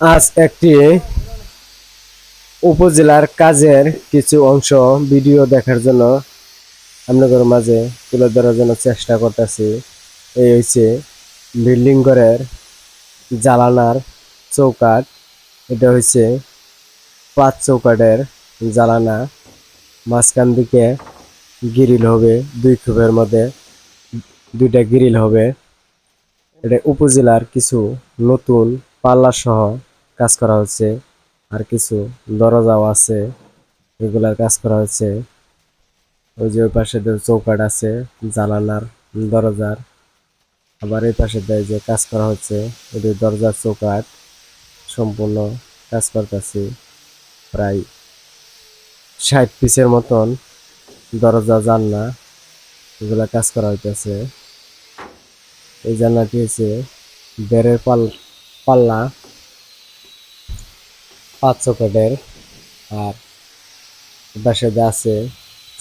আজ একটি উপজেলার কাজের কিছু অংশ ভিডিও দেখার জন্য আপনাদের মাঝে তুলে ধরার জন্য চেষ্টা করতেছি। এই হচ্ছে বিল্ডিং ঘরের জ্বালানার চৌকাট এটা হচ্ছে পাঁচ চৌকাটের জ্বালানা। মাঝখান দিকে গিরিল হবে, দুই খুবের মধ্যে দুইটা গিরিল হবে। এটা উপজেলার কিছু নতুন পাল্লা সহ কাজ করা হচ্ছে, আর কিছু দরজাও আছে, এগুলার কাজ করা হচ্ছে। ওই যে ওই পাশে চৌকাট আছে, জানালার দরজার। আবার এই পাশে দেয় যে কাজ করা হচ্ছে এটি দরজার চৌকাট সম্পূর্ণ কাজ করতেছি, প্রায় ষাট পিসের মতন দরজা, জানলা, এগুলা কাজ করা হইতেছে। এই জানলাটি হচ্ছে বেড়ের পাল, পাল্লা। পাঁচ চৌকাটের আর বাসা আছে,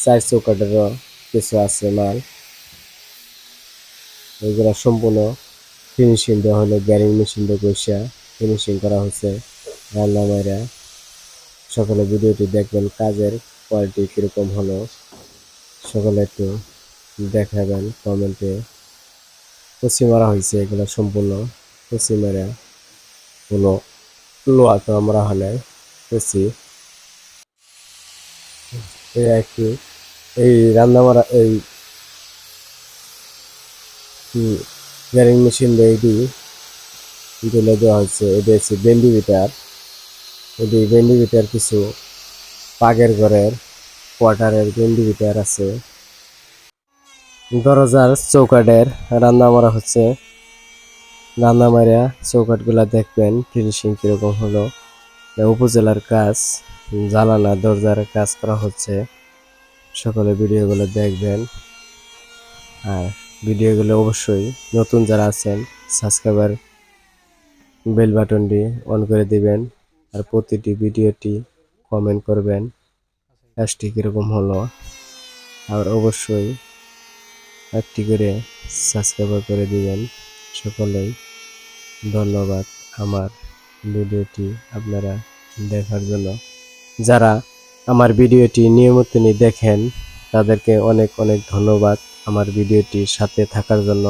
চার চৌকাটেরও কিছু আছে মাল। এগুলো সম্পূর্ণ ফিনিশিং দেওয়া হলো গ্যারিং মেশিন দিয়ে বসে ফিনিশিং করা হচ্ছে রান্না মাইরা। সকলে ভিডিওটি দেখবেন, কাজের কোয়ালিটি কীরকম হলো। সকলে একটু দেখাবেন, কমেন্টে। কচি মারা হয়েছে, এগুলো সম্পূর্ণ কচি মারা কোনো লোয়া তো আমরা হলে কচি এই কি, এই রান্না মারা এই গ্যারিং মেশিন এটি তুলে দেওয়া হয়েছে এটি হচ্ছে বেন্ডি এটি বেন্ডি কিছু পাগের ঘরের কোয়ার্টারের বেন্ডি আছে। দরজার চৌকাটের রান্না মারা হচ্ছে রান্না মারিয়া চৌকাটগুলা দেখবেন ফিনিশিং কীরকম হলো। উপজেলার কাজ জ্বালানা দরজার কাজ করা হচ্ছে। সকলে ভিডিওগুলো দেখবেন। আর ভিডিওগুলো অবশ্যই নতুন যারা আছেন সাবস্ক্রাইবার বেল বাটনটি অন করে দিবেন। আর প্রতিটি ভিডিওটি কমেন্ট করবেন, কাজটি কীরকম হলো। আর অবশ্যই একটি করে সাবস্ক্রাইবার করে দিবেন, সকলেই। ধন্যবাদ আমার ভিডিওটি আপনারা দেখার জন্য। যারা আমার ভিডিওটি নিয়মিত দেখেন, তাদেরকে অনেক অনেক ধন্যবাদ আমার ভিডিওটির সাথে থাকার জন্য।